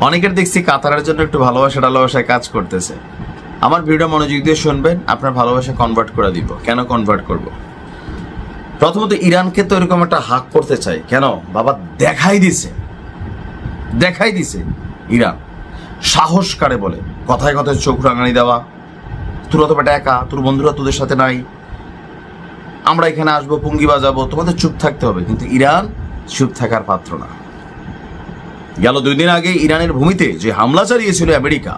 অনেকের দেখছি কাতারের জন্য একটু ভালোবাসা টালোবাসায় কাজ করতেছে। আমার ভিডিও মনোযোগ দিয়ে শুনবেন, আপনার ভালোবাসা কনভার্ট করে দিব। কেন কনভার্ট করব? প্রথমত ইরানকে তো এরকম একটা হাক করতে চাই। কেন? বাবা দেখাই দিছে। দেখাই দিছে ইরান। সাহস কারে বলে? কথায় কথায় চোখ রাঙানি দেওয়া। তোরা তো বেটা একা, তোর বন্ধুরা তোদের সাথে নাই। আমরা এখানে আসব, পুঙ্গি বাজাবো, তোমাদের চুপ থাকতে হবে। কিন্তু ইরান চুপ থাকার পাত্র না। গেল দুই দিন আগে ইরানের ভূমিতে যে হামলা চালিয়েছিল আমেরিকা,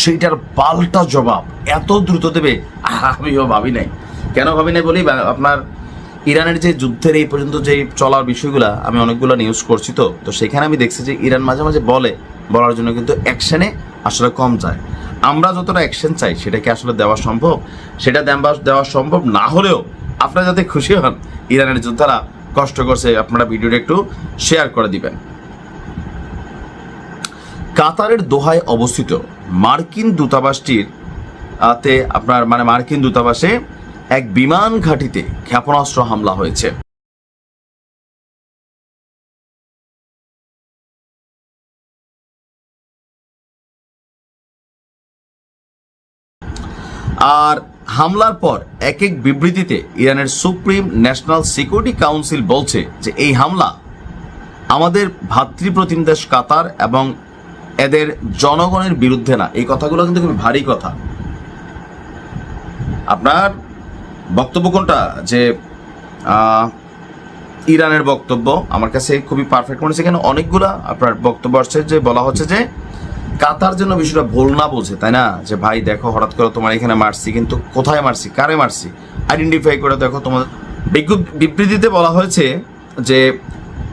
সেইটার পাল্টা জবাব এত দ্রুত দেবে আমিও ভাবি নাই। কেন ভাবি নাই বলি? আপনার ইরানের যে যুদ্ধের এই পর্যন্ত যে চলার বিষয়গুলো, আমি অনেকগুলো নিউজ করছি তো তো সেখানে আমি দেখছি যে ইরান মাঝে মাঝে বলে, বলার জন্য কিন্তু অ্যাকশানে আসলে কম যায়। আমরা যতটা অ্যাকশন চাই সেটা কি আসলে দেওয়া সম্ভব, সেটা দেওয়া সম্ভব না হলেও আপনারা যাতে খুশি হন, ইরানের যোদ্ধারা কষ্ট করছে, আপনারা ভিডিওটা একটু শেয়ার করে দিবেন। কাতারের দোহায় অবস্থিত মার্কিন দূতাবাসটির, আতে আপনার মানে মার্কিন দূতাবাসে এক বিমান ঘাঁটিতে ক্ষেপণাস্ত্র হামলা হয়েছে। আর হামলার পর এক এক বিবৃতিতে ইরানের সুপ্রিম ন্যাশনাল সিকিউরিটি কাউন্সিল বলছে যে এই হামলা আমাদের ভাতৃপ্রতিম দেশ কাতার এবং এদের জনগণের বিরুদ্ধে না। এই কথাগুলো কিন্তু খুবই ভারী কথা। আপনার বক্তব্য কোনটা? যে ইরানের বক্তব্য, আমার কাছে খুবই পারফেক্ট মনে হচ্ছে। এখানে অনেকগুলা আপনার বক্তব্য আসছে যে, বলা হচ্ছে যে, কাতার জন্য বিষয়টা ভুল না বোঝে, তাই না? যে, ভাই, দেখো, হঠাৎ করে তোমার এখানে মারছি, কিন্তু কোথায় মারছি? কারে মারছি? আইডেন্টিফাই করে দেখো তোমাদের। বিজ্ঞ- বিবৃতিতে বলা হয়েছে যে,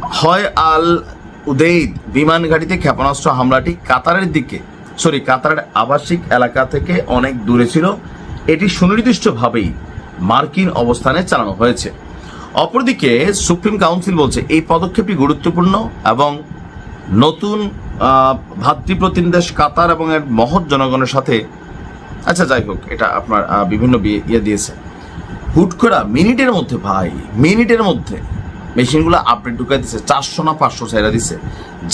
হয় আল উদেইদ বিমান ঘাঁটিতে ক্ষেপণাস্ত্র হামলাটি কাতারের দিকে, সরি, কাতারের আবাসিক এলাকা থেকে অনেক দূরে ছিল। এটি সুনির্দিষ্টভাবেই মার্কিন অবস্থানে চালানো হয়েছে। অপরদিকে, সুপ্রিম কাউন্সিল বলছে এই পদক্ষেপটি গুরুত্বপূর্ণ এবং নতুন ভাতৃপ্রতিম দেশ কাতার এবং এর মহৎ জনগণের সাথে আচ্ছা যাই হোক, এটা আপনার বিভিন্ন ইয়ে দিয়েছে। হুট করে মিনিটের মধ্যে, ভাই, মিনিটের মধ্যে। মেশিনগুলো আপডেট ঢুকাই দিছে, চারশো না পাঁচশো চাইরা দিছে।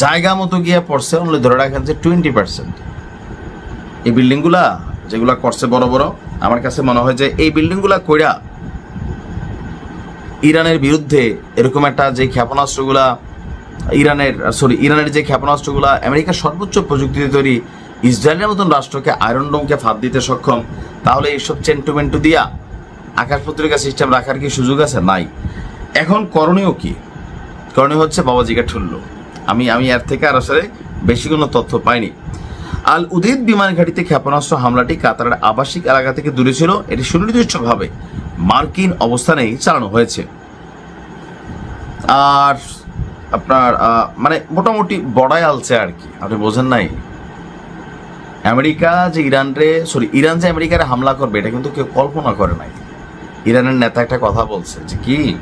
জায়গা মতো গিয়ে পড়ছে অনলি ধরে রাখেন যে টোয়েন্টি পার্সেন্ট এই বিল্ডিংগুলা যেগুলা করছে বড় বড়, আমার কাছে মনে হয় যে এই বিল্ডিংগুলা কইরা ইরানের বিরুদ্ধে এরকম একটা যে ক্ষেপণাস্ত্রগুলা, ইরানের সরি ইরানের যে ক্ষেপণাস্ত্রগুলা আমেরিকার সর্বোচ্চ প্রযুক্তিতে তৈরি ইসরায়েলের মতন রাষ্ট্রকে আয়রন ডোমকে ফাঁদ দিতে সক্ষম, তাহলে এইসব চেন্টুমেন্টু দিয়া আকাশ পত্রিকা সিস্টেম রাখার কি সুযোগ আছে? নাই। এখন করণীয় কি? করণীয় হচ্ছে বাবা বাবাজিকে ঠুল্ল আমি আমি এর থেকে আর আসলে বেশি কোনো তথ্য পাইনি। আল উদিদ বিমান ঘাঁটিতে ক্ষেপণাস্ত্র হামলাটি কাতারের আবাসিক এলাকা থেকে দূরে ছিল। এটি সুনির্দিষ্টভাবে মার্কিন অবস্থানেই চালানো হয়েছে। আর আপনার মানে মোটামুটি বড়াই আলছে আর কি। আপনি বোঝেন নাই? আমেরিকা যে ইরানরে, সরি, ইরান যে আমেরিকারে হামলা করবে, এটা কিন্তু কেউ কল্পনা করে নাই। ইরানের নেতা একটা কথা বলছে যে কি?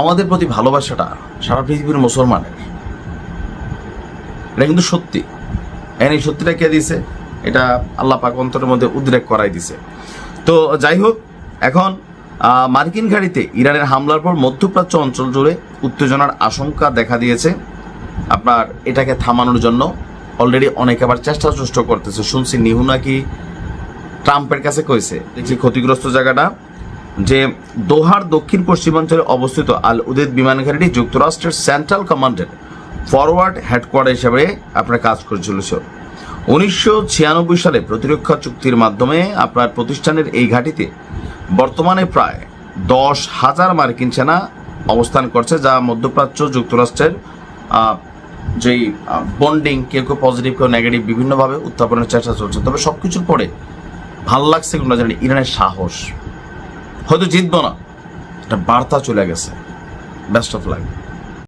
আমাদের প্রতি ভালোবাসাটা সারা পৃথিবীর মুসলমানের। এটা কিন্তু সত্যি। এখন এই সত্যিটা কে দিছে এটা আল্লাহ পাক অন্তরের মধ্যে উদ্রেক করাই দিছে তো যাই হোক, এখন মার্কিন ঘাড়িতে ইরানের হামলার পর মধ্যপ্রাচ্য অঞ্চল জুড়ে উত্তেজনার আশঙ্কা দেখা দিয়েছে। আপনার এটাকে থামানোর জন্য অলরেডি অনেক আবার চেষ্টা চষ্ট করতেছে। শুনছি নিহু নাকি ট্রাম্পের কাছে কইছে দেখছি ক্ষতিগ্রস্ত জায়গাটা যে দোহার দক্ষিণ পশ্চিমাঞ্চলে অবস্থিত আল উদেদ বিমান ঘাঁটি যুক্তরাষ্ট্রের সেন্ট্রাল কমান্ডের ফরওয়ার্ড হেডকোয়ার্টার হিসাবে আপনার কাজ করে উনিশশো ছিয়ানব্বই সালে প্রতিরক্ষা চুক্তির মাধ্যমে আপনার প্রতিষ্ঠানের এই ঘাঁটিতে বর্তমানে প্রায় দশ হাজার মার্কিন সেনা অবস্থান করছে, যা মধ্যপ্রাচ্য যুক্তরাষ্ট্রের যেই বন্ডিং কেউ কেউ পজিটিভ কেউ নেগেটিভ বিভিন্নভাবে উত্থাপনের চেষ্টা চলছে। তবে সব কিছুর পরে ভালো লাগছে কোনটা জানি ইরানের সাহস। হয়তো জিতবো না। একটা বার্তা চলে গেছে। Best of life